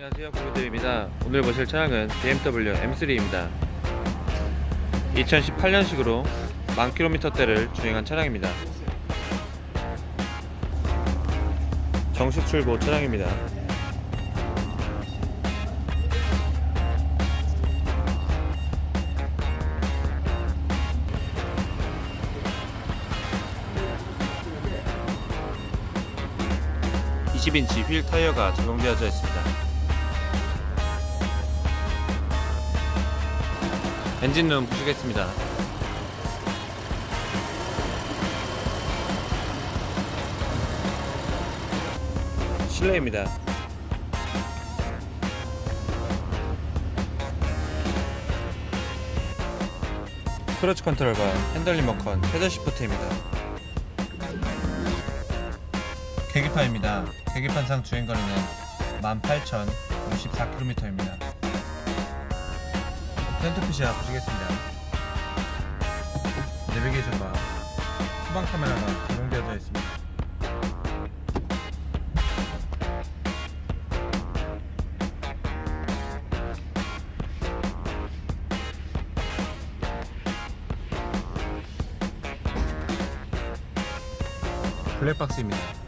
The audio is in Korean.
안녕하세요. 보드입니다. 오늘 보실 차량은 BMW M3입니다. 2018년식으로 만 킬로미터대를 주행한 차량입니다. 정식 출고 차량입니다. (20인치) 휠 타이어가 적용되어져 있습니다 엔진룸 보시겠습니다. 실내입니다. 크러치 컨트롤과 핸들 리모컨, 패들 시프트입니다. 계기판입니다. 계기판상 주행거리는 18,064km입니다. 센터피시아 보시겠습니다. 내비게이션과 후방 카메라가 적용되어져 있습니다. 블랙박스입니다.